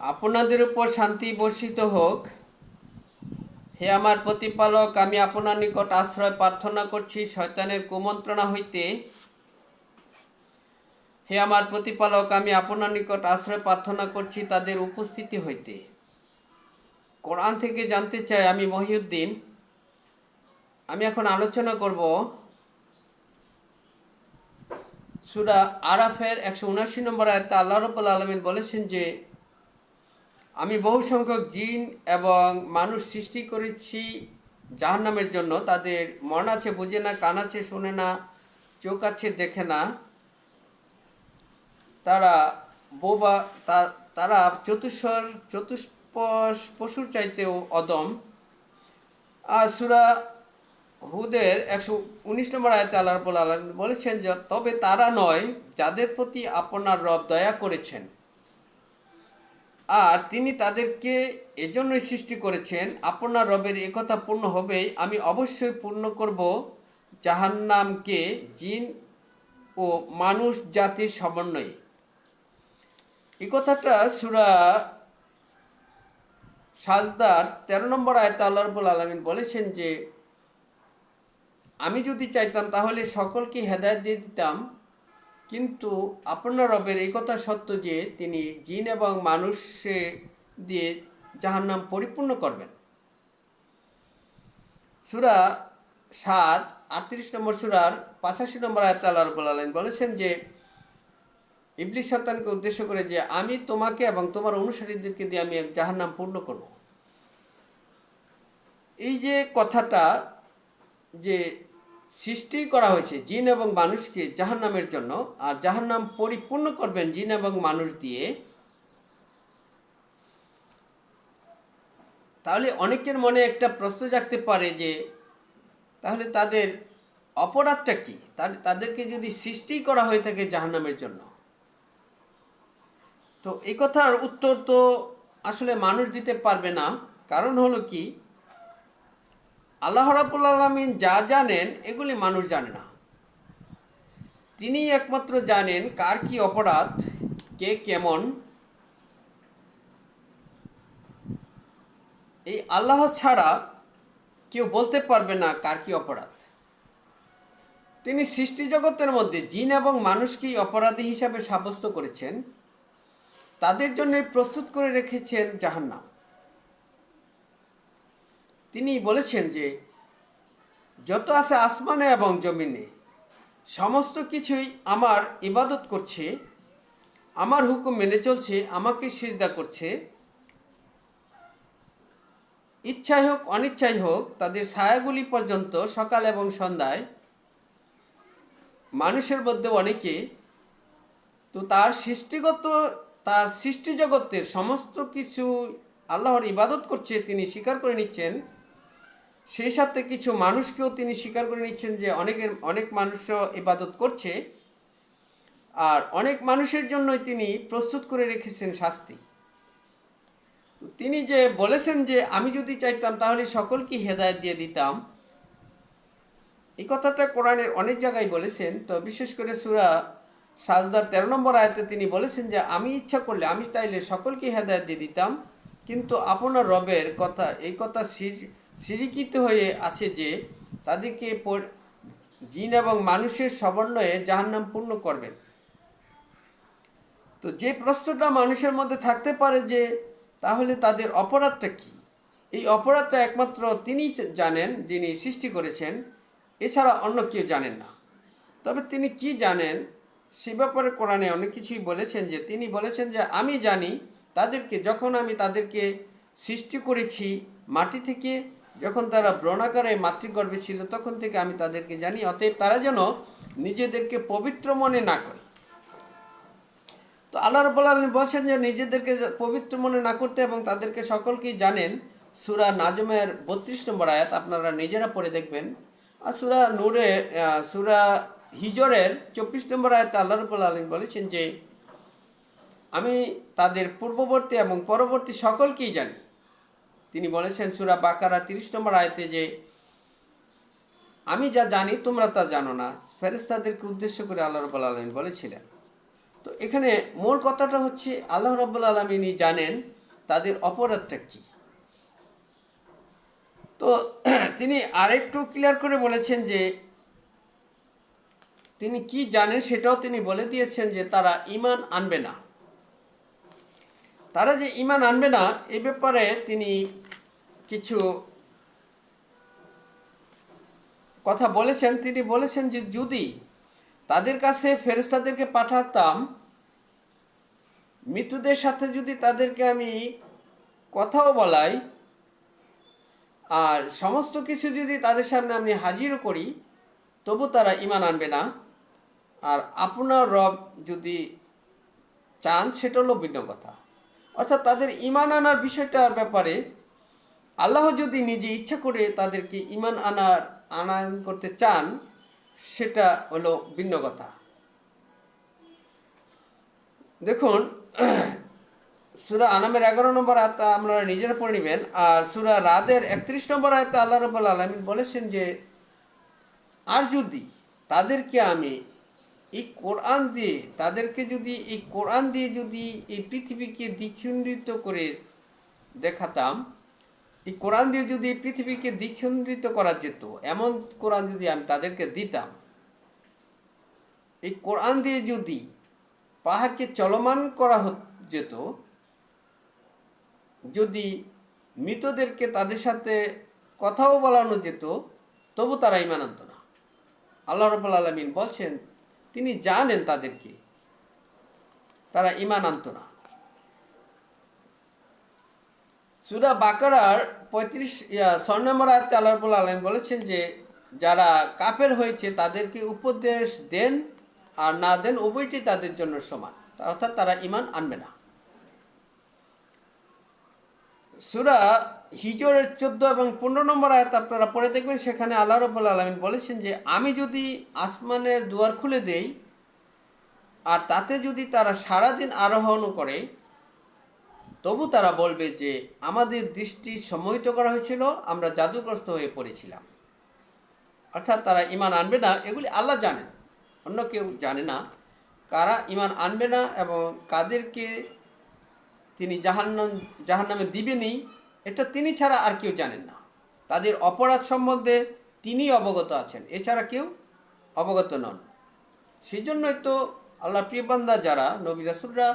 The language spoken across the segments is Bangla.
আপনাদের উপর শান্তি বর্ষিত হোক। হে আমার প্রতিপালক, আমি আপনার নিকট আশ্রয় প্রার্থনা করছি, শয়তানের কুমন্ত্রণা হইতে। হে আমার প্রতিপালক, আমি আপনার নিকট আশ্রয় প্রার্থনা করছি, তাদের উপস্থিতি হইতে। কোরআন থেকে জানতে চাই আমি মহিউদ্দিন। আমি এখন আলোচনা করব সুরা আরাফের একশো উনাশি নম্বর আয়তে আল্লাহ রব্বুল আলমিন বলেছেন যে আমি বহু সংখ্যক জিন এবং মানুষ সৃষ্টি করেছি জাহান্নামের জন্য। তাদের মন আছে বুঝে না, কান আছে শোনে না, চোখ আছে দেখে না। তারা বোবা তারা চতুস্বর চতুষ্পশ পশুর চাইতেও অদম। আর সুরা হুদের একশো উনিশ নম্বর আয়তে আল্লাহ বলেছেন যে, তবে তারা নয়, যাদের প্রতি আপনার রব দয়া করেছেন। আর তিনি তাদেরকে এজন্যই সৃষ্টি করেছেন, আপনার রবের একথা পূর্ণ হবেই, আমি অবশ্যই পূর্ণ করব জাহান্নামকে জিন ও মানুষ জাতির সমন্বয়ে। এই কথাটা সুরা সাজদার তেরো নম্বর আয়তা আল্লাহ রবুল আলমিন বলেছেন যে, আমি যদি চাইতাম তাহলে সকলকে হেদায়ত দিয়ে দিতাম কিন্তু আপনার রবের এই কথা সত্য যে তিনি জিন এবং মানুষে দিয়ে জাহান্নাম পরিপূর্ণ করবেন। সুরা সাত, আটত্রিশ নম্বর সুরার পঁচাশি নম্বর আয়তা আল্লাহ রবুল আলমিন বলেছেন যে ইবলিশ শতানকে উদ্দেশ্য করে যে, আমি তোমাকে এবং তোমার অনুসারীদেরকে দিয়ে আমি জাহান্নাম পূর্ণ করব। এই যে কথাটা যে সৃষ্টি করা হয়েছে জিন এবং মানুষকে জাহান্নামের জন্য, আর জাহান্নাম পরিপূর্ণ করবেন জিন এবং মানুষ দিয়ে। তাহলে অনেকের মনে একটা প্রশ্ন জাগতে পারে যে, তাহলে তাদের অপরাধটা কি? তাদেরকে যদি সৃষ্টি করা হয়ে থাকে জাহান্নামের জন্য। তো এই কথার উত্তর তো আসলে মানুষ দিতে পারবে না। কারণ হলো কি? আল্লাহ রাবুল আলমিন যা জানেন, এগুলি মানুষ জানে না। তিনি একমাত্র জানেন কার কি অপরাধ, কে কেমন। এই আল্লাহ ছাড়া কেউ বলতে পারবে না কার কি অপরাধ। তিনি সৃষ্টি জগতের মধ্যে জিন এবং মানুষকেই অপরাধী হিসাবে সাব্যস্ত করেছেন। তাদের জন্য প্রস্তুত করে রেখেছেন জাহান্নাম। তিনি বলেছেন যে, যত আছে আসমানে এবং জমিনে, সমস্ত কিছুই আমার ইবাদত করছে, আমার হুকুম মেনে চলছে, আমাকে সিজদা করছে। ইচ্ছাই হোক, অনিচ্ছাই হোক, তাদের ছায়াগুলি পর্যন্ত সকাল এবং সন্ধ্যায় মানুষের মধ্যে অনেকে তো তার সৃষ্টিগত, তার সৃষ্টি জগতের সমস্ত কিছু আল্লাহর ইবাদত করছে, তিনি স্বীকার করে নিচ্ছেন। সেই সাথে কিছু মানুষকেও তিনি স্বীকার করে নিচ্ছেন যে অনেকের, অনেক মানুষও ইবাদত করছে আর অনেক মানুষের জন্যই তিনি প্রস্তুত করে রেখেছেন শাস্তি। তিনি যে বলেছেন যে আমি যদি চাইতাম তাহলে সকলকে হেদায়ত দিয়ে দিতাম, এই কথাটা কোরআনের অনেক জায়গায় বলেছেন। তো বিশেষ করে সুরা সাজদার তেরো নম্বর আয়তে তিনি বলেছেন যে আমি ইচ্ছা করলে আমি চাইলে সকলকে হেদায়ত দিয়ে দিতাম, কিন্তু আপনার রবের কথা, এই কথা সিরিকিত হয়ে আছে যে তাদেরকে জিন এবং মানুষের সমন্বয়ে জাহান্নাম পূর্ণ করবেন তো যে প্রশ্নটা মানুষের মধ্যে থাকতে পারে যে, তাহলে তাদের অপরাধটা কি? এই অপরাধটা একমাত্র তিনি জানেন যিনি সৃষ্টি করেছেন, এছাড়া অন্য কেউ জানেন না। তবে তিনি কি জানেন, সে ব্যাপারে কোরআনে অনেক কিছুই বলেছেন যে, তিনি বলেছেন যে, আমি জানি তাদেরকে, যখন আমি তাদেরকে সৃষ্টি করেছি মাটি থেকে যখন তারা ব্রণাকারে মাতৃগর্ভে ছিল, তখন থেকে আমি তাদেরকে জানি, অতএব তারা যেন নিজেদেরকে পবিত্র মনে না করে। তো আল্লাহ রব্বুল আলমী বলছেন যে, নিজেদেরকে পবিত্র মনে না করতে এবং তাদেরকে সকলকেই জানেন। সুরা নাজমের বত্রিশ নম্বর আয়াত, আপনারা নিজেরা পড়ে দেখবেন। আর সুরা নূরে সুরা হিজরের চব্বিশ নম্বর আয়াতে আল্লাহ রব্বুল আলমী বলেছেন যে, আমি তাদের পূর্ববর্তী এবং পরবর্তী সকলকেই জানি। তিনি বলেছেন সুরা বাকারা তিরিশ নম্বর আয়তে যে, আমি যা জানি, তোমরা তা জানো না। ফেরেস্তাদেরকে উদ্দেশ্য করে আল্লাহ রব্বুল আলমী বলেছিলেন। তো এখানে মূল কথাটা হচ্ছে, আল্লাহ রব্বুল আলমিনই জানেন তাদের অপরাধটা কী। তো তিনি আরেকটু ক্লিয়ার করে বলেছেন যে, তিনি কি জানেন সেটাও তিনি বলে দিয়েছেন যে তারা ইমান আনবে না। তারা যে ইমান আনবে না, এ ব্যাপারে তিনি কিছু কথা বলেছেন। তিনি বলেছেন যে, যদি তাদের কাছে ফেরেস্তাদেরকে পাঠাতাম মৃত্যুদের সাথে যদি তাদেরকে আমি কথাও বলাই, আর সমস্ত কিছু যদি তাদের সামনে আমি হাজিরও করি, তবু তারা ইমান আনবে না। আর আপনার রব যদি চান, সেটা হলো ভিন্ন কথা। অর্থাৎ তাদের ইমান আনার বিষয়টার ব্যাপারে আল্লাহ যদি নিজে ইচ্ছা করে তাদেরকে ইমান আনার, আনায়ন করতে চান, সেটা হলো ভিন্ন কথা। দেখুন, সুরা আনামের এগারো নম্বর আয়তা আপনারা নিজেরা পড়ে নেবেন, আর সুরা রাদের একত্রিশ নম্বর আয়তা আল্লাহ রবাল আলমিন বলেছেন যে, আর যদি তাদেরকে আমি এই কোরআন দিয়ে, তাদেরকে যদি, এই কোরআন দিয়ে যদি এই পৃথিবীকে দ্বিখণ্ডিত করে দেখাতাম, এই কোরআন দিয়ে যদি এই পৃথিবীকে দ্বিখণ্ডিত করা যেত, এমন কোরআন যদি আমি তাদেরকে দিতাম, এই কোরআন দিয়ে যদি পাহাড়কে চলমান করা যেত, যদি মৃতদেরকে তাদের সাথে কথাও বলানো যেত, তবু তারা ইমান আনত না। আল্লাহ রবুল আলমিন বলছেন তিনি জানেন তাদেরকে। তারা ইমান আনত না। সুরা বাকারার পঁয়ত্রিশ ছয় নম্বর আয়তে আল্লাহ রবুল আলমিন বলেছেন যে, যারা কাপের হয়েছে তাদেরকে উপদেশ দেন আর না দেন উভয়টি তাদের জন্য সমান। অর্থাৎ তারা ইমান আনবে না। সুরা হিজরের চোদ্দ এবং পনেরো নম্বর আয়াত আপনারা পড়ে দেখবেন, সেখানে আল্লাহ রব্বুল আলমিন বলেছেন যে, আমি যদি আসমানের দুয়ার খুলে দেই, আর তাতে যদি তারা সারাদিন আরোহণ করে, তবু তারা বলবে যে, আমাদের দৃষ্টি সম্মোহিত করা হয়েছিল, আমরা জাদুগ্রস্ত হয়ে পড়েছিলাম। অর্থাৎ তারা ইমান আনবে না, এগুলি আল্লাহ জানেন। অন্য কেউ জানে না কারা ইমান আনবে না এবং কাদেরকে তিনি জাহান্নাম, জাহান্নামে দিবেনই এটা তিনি ছাড়া আর কেউ জানেন না। তাদের অপরাধ সম্বন্ধে তিনি অবগত আছেন, এছাড়া কেউ অবগত নন। সেই জন্যই তো আল্লাহ প্রিয় বান্দা যারা, নবী রাসুলরা,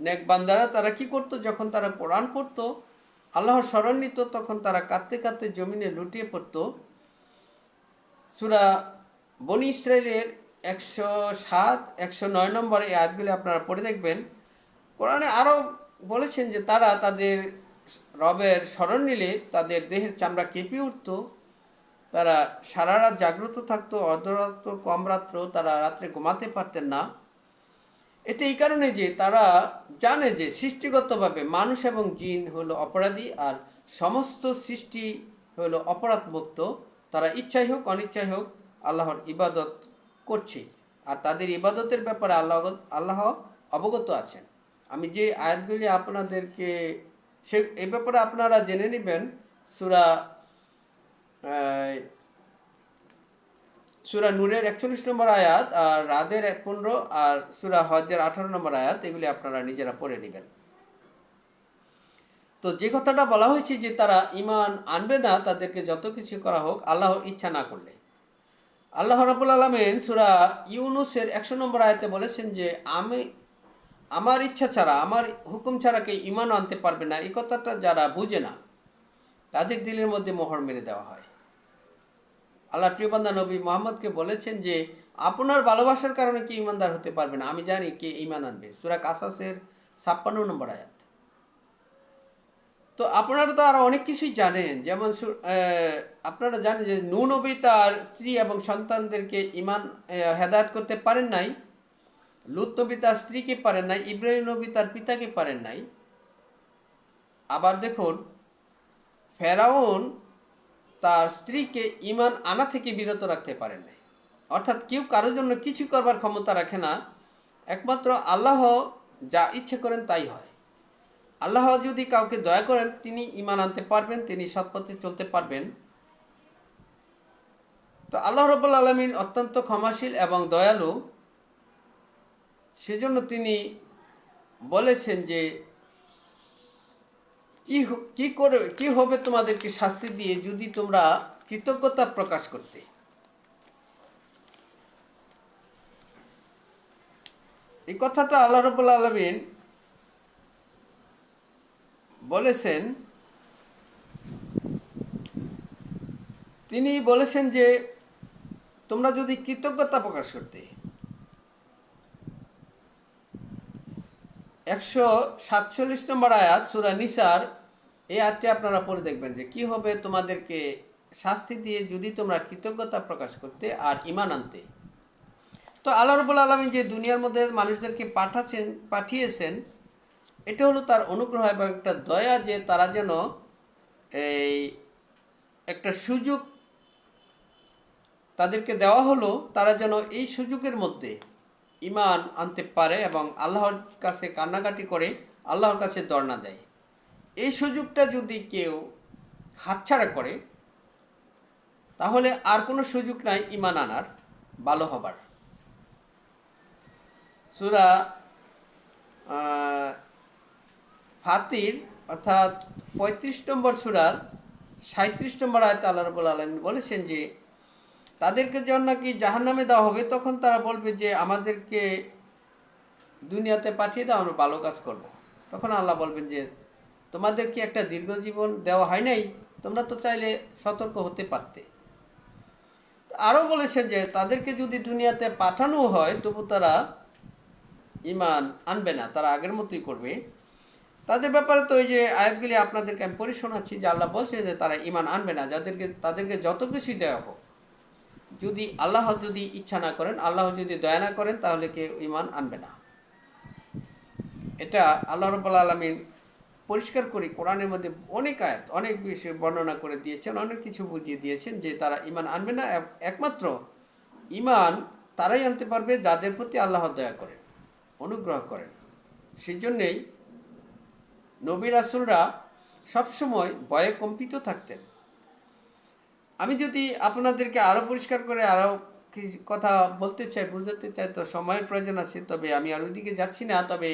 নেক বান্দারা, তারা কি করতো? যখন তারা কোরআন পড়তো, আল্লাহর স্মরণ নিত, তখন তারা কাঁদতে কাঁদতে জমিনে লুটিয়ে পড়তো। সুরা বনি ইসরায়েলের একশো সাত, একশো নয় নম্বরে এই আয়াতগুলি আপনারা পড়ে দেখবেন। কোরআনে আরও বলেছেন যে তারা তাদের রবের স্মরণ নিলে তাদের দেহের চামড়া কেঁপে উঠত। তারা সারা রাত জাগ্রত থাকতো, অর্ধরাত্র, কম রাত্র তারা রাত্রে ঘুমাতে পারতেন না। এটা এই কারণে যে তারা জানে যে সৃষ্টিগতভাবে মানুষ এবং জিন হলো অপরাধী আর সমস্ত সৃষ্টি হলো অপরাধ মুক্ত তারা ইচ্ছাই হোক, অনিচ্ছাই হোক, আল্লাহর ইবাদত করছে। আর তাদের ইবাদতের ব্যাপারে আল্লাহ আল্লাহ অবগত আছেন। আমি যে আয়াতগুলি আপনাদেরকে সে, এ ব্যাপারে আপনারা জেনে নেবেন, সুরা সুরা নূরের একচল্লিশ নম্বর আয়াত আর রাদের এক পনেরো আর সুরা হজের আঠারো নম্বর আয়াত, এগুলি আপনারা নিজেরা পড়ে নেবেন। তো যে কথাটা বলা হয়েছে যে তারা ইমান আনবে না, তাদেরকে যত কিছু করা হোক আল্লাহর ইচ্ছা না করলে। আল্লাহ রাবুল আলমেন সুরা ইউনুসের একশো নম্বর আয়াতে বলেছেন যে, আমি আমার ইচ্ছা ছাড়া, আমার হুকুম ছাড়া কেউ ইমান আনতে পারবে না। এই কথাটা যারা বুঝে না, তাদের দিলের মধ্যে মোহর মেরে দেওয়া হয়। আল্লাহ প্রিয়বান্ধা নবী মোহাম্মদকে বলেছেন যে, আপনার ভালোবাসার কারণে কি ইমানদার হতে পারবে না। আমি জানি কে ইমান আনবে। সুরা কাসাসের ছাপ্পান্ন নম্বর আয়াত। তো আপনারা তো আরও অনেক কিছুই জানেন। যেমন আপনারা জানেন যে নূ নবী তার স্ত্রী এবং সন্তানদেরকে ইমান হেদায়ত করতে পারেন নাই। লুত নবী তার স্ত্রীকে পারেন নাই, ইব্রাহিম নবী তার পিতাকে পারেন নাই। আবার দেখুন, ফেরাউন তার স্ত্রীকে ইমান আনা থেকে বিরত রাখতে পারেন নাই। অর্থাৎ কেউ কারোর জন্য কিছু করবার ক্ষমতা রাখে না, একমাত্র আল্লাহ যা ইচ্ছে করেন তাই হয়। আল্লাহ যদি কাউকে দয়া করেন, তিনি ইমান আনতে পারবেন, তিনি সৎপথে চলতে পারবেন। তো আল্লাহ রব্বুল আলমিন অত্যন্ত ক্ষমাশীল এবং দয়ালু। সেজন্য তিনি বলেছেন যে, কি কি করে, কি হবে তোমাদেরকে শাস্তি দিয়ে যদি তোমরা কৃতজ্ঞতা প্রকাশ করতে? এই কথাটা আল্লাহ রবুল আলমিন বলেছেন। তিনি বলেছেন যে, তোমরা যদি কৃতজ্ঞতা প্রকাশ করতে একশো সাতচল্লিশ নম্বর আয়াত, সুরা নিসার, এই আয়াতটি আপনারা পড়ে দেখবেন যে কি হবে তোমাদেরকে শাস্তি দিয়ে যদি তোমরা কৃতজ্ঞতা প্রকাশ করতে আর ইমান আনতে। তো আল্লাহ রবুল আলমী যে দুনিয়ার মধ্যে মানুষদেরকে পাঠাচ্ছেন পাঠিয়েছেন, এটা হলো তার অনুগ্রহ এবং একটা দয়া যে তারা যেন এই একটা সুযোগ তাদেরকে দেওয়া হলো, তারা যেন এই সুযোগের মধ্যে ইমান আনতে পারে এবং আল্লাহর কাছে কান্নাকাটি করে আল্লাহর কাছে দর্ণা দেয়। এই সুযোগটা যদি কেউ হাতছাড়া করে, তাহলে আর কোনো সুযোগ নাই ইমান আনার, ভালো হবার। সুরা ফাতির, অর্থাৎ পঁয়ত্রিশ নম্বর সুরার সাঁত্রিশ নম্বর আয়ত আল্লাহ রবুল আলমিন বলেছেন যে তাদেরকে যখন নাকি জাহান্নামে দেওয়া হবে, তখন তারা বলবে যে, আমাদেরকে দুনিয়াতে পাঠিয়ে দাও, আমরা ভালো কাজ করব। তখন আল্লাহ বলবেন যে, তোমাদের কি একটা দীর্ঘ জীবন দেওয়া হয় নাই? তোমরা তো চাইলে সতর্ক হতে পারতে। আরও বলেছেন যে, তাদেরকে যদি দুনিয়াতে পাঠানো হয়, তবু তারা ইমান আনবে না, তারা আগের মতোই করবে। তাদের ব্যাপারে তো ওই যে আয়াতগুলি আপনাদেরকে আমি পড়ে শোনাচ্ছি, যে আল্লাহ বলছে যে, তারা ইমান আনবে না। যাদেরকে, তাদেরকে যত কিছুই দেওয়া হোক যদি আল্লাহ যদি ইচ্ছা না করেন, আল্লাহ যদি দয়া না করেন, তাহলে কেউ ইমান আনবে না। এটা আল্লাহ রব্বুল আলমিন পরিষ্কার করে কোরআনের মধ্যে অনেক আয়াত, অনেক বিষয় বর্ণনা করে দিয়েছেন, অনেক কিছু বুঝিয়ে দিয়েছেন যে তারা ইমান আনবে না। একমাত্র ইমান তারাই আনতে পারবে যাদের প্রতি আল্লাহ দয়া করেন, অনুগ্রহ করেন। সেই জন্যেই নবী রাসুলরা সবসময় ভয়ে কম্পিত থাকতেন। আমি যদি আপনাদেরকে আরও পরিষ্কার করে আরও কথা বলতে চাই, বোঝাতে চাই, তো সময়ের প্রয়োজন আছে, তবে আমি আর ওইদিকে যাচ্ছি না। তবে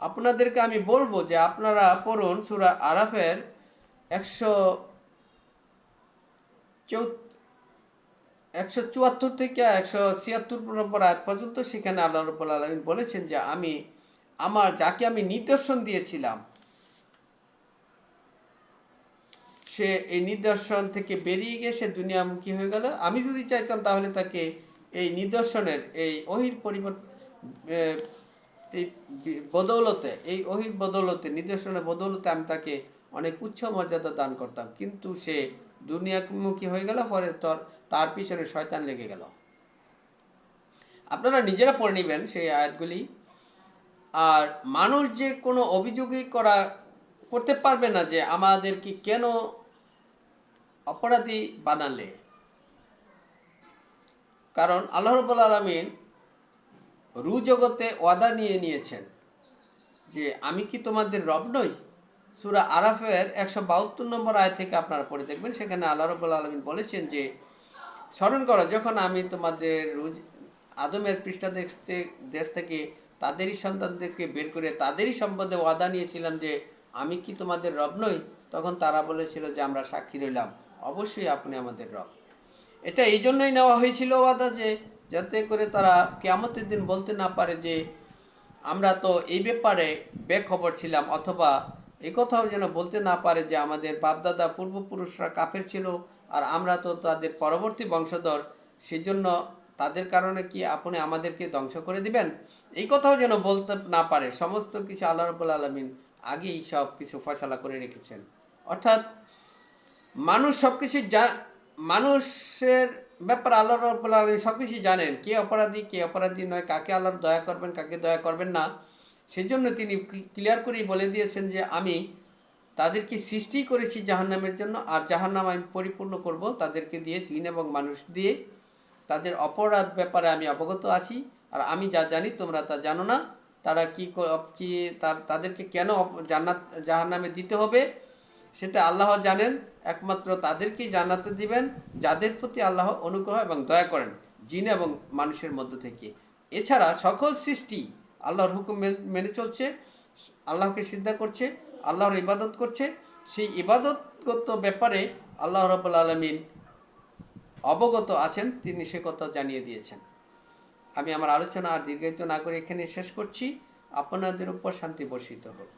আপনাদেরকে আমি বলব যে আপনারা পড়ুন সুরা আরাফের একশো চৌ একশো চুয়াত্তর থেকে একশো ছিয়াত্তর নম্বর আয়াত পর্যন্ত সেখানে আল্লাহ রব্বুল আলমিন বলেছেন যে আমি, আমার যাকে আমি নিদর্শন দিয়েছিলাম সে এই নিদর্শন থেকে বেরিয়ে গিয়ে সে দুনিয়ামুখী হয়ে গেল। আমি যদি চাইতাম তাহলে তাকে এই নিদর্শনের, এই অহির পরিবর্তন এই বদৌলতে, এই অহির বদৌলতে, নিদর্শনের বদৌলতে আমি তাকে অনেক উচ্চ মর্যাদা দান করতাম। কিন্তু সে দুনিয়ামুখী হয়ে গেল, পরে তোর, তার পিছনে শয়তান লেগে গেল। আপনারা নিজেরা পড়ে নেবেন সেই আয়াতগুলি। আর মানুষ যে কোনো অভিযোগই করা, করতে পারবে না যে আমাদেরকে কেন অপরাধী বানালে। কারণ আল্লাহ রবুল আলমিন রু জগতে ওয়াদা নিয়ে নিয়েছেন যে, আমি কি তোমাদের রব নই? সুরা আরাফের একশো বাহাত্তর নম্বর আয় থেকে আপনারা পড়ে দেখবেন। সেখানে আল্লাহ রবুল আলমিন বলেছেন যে, স্মরণ করো, যখন আমি তোমাদের রুজ আদমের পৃষ্ঠা দেশ দেশ থেকে তাদেরই সন্তানদেরকে বের করে তাদেরই সম্বন্ধে ওয়াদা নিয়েছিলাম যে, আমি কি তোমাদের রব নই? তখন তারা বলেছিল যে, আমরা সাক্ষী রইলাম। অবশ্যই আপনি আমাদের রব। এটা এই জন্যই নেওয়া হয়েছিল ওয়াদা যে, যাতে করে তারা কেয়ামতের দিন বলতে না পারে যে, আমরা তো এই ব্যাপারে বেখবর ছিলাম অথবা এই কথাও যেন বলতে না পারে যে, আমাদের বাপদাদা পূর্বপুরুষরা কাফের ছিল আর আমরা তো তাদের পরবর্তী বংশধর, সেজন্য তাদের কারণে কি আপনি আমাদেরকে ধ্বংস করে দিবেন? এই কথাও যেন বলতে না পারে। সমস্ত কিছু আল্লাহ রবুল আলমিন আগেই সব কিছু ফয়সালা করে রেখেছেন। অর্থাৎ মানুষ সব কিছু মানুষের ব্যাপারে আল্লাহ রব্বুল আলমী সব কিছু জানেন। কে অপরাধী কে অপরাধী নয়, কাকে আল্লাহর দয়া করবেন, কাকে দয়া করবেন না। সেজন্য তিনি ক্লিয়ার করেই বলে দিয়েছেন যে, আমি তাদেরকে সৃষ্টি করেছি জাহান্নামের জন্য, আর জাহান্নাম আমি পরিপূর্ণ করব তাদেরকে দিয়ে জিন এবং মানুষ দিয়ে। তাদের অপরাধ ব্যাপারে আমি অবগত আছি, আর আমি যা জানি তোমরা তা জানো না। তারা কি তার- তাদেরকে কেন জান্নাত, জাহান্নামে দিতে হবে? সেটা আল্লাহ জানেন, একমাত্র তাদেরকেই জানাতে দিবেন, যাদের প্রতি আল্লাহ অনুগ্রহ এবং দয়া করেন, জিন এবং মানুষের মধ্য থেকে। এছাড়া সকল সৃষ্টি আল্লাহর হুকুম মেনে চলছে, আল্লাহকে সিদ্ধা করছে, আল্লাহর ইবাদত করছে। সেই ইবাদতগত ব্যাপারে আল্লাহ রবুল আলমিন অবগত আছেন, তিনি সে কথা জানিয়ে দিয়েছেন। আমি আমার আলোচনা আর দীর্ঘায়িত না করে এখানে শেষ করছি। আপনাদের উপর শান্তি বর্ষিত হোক।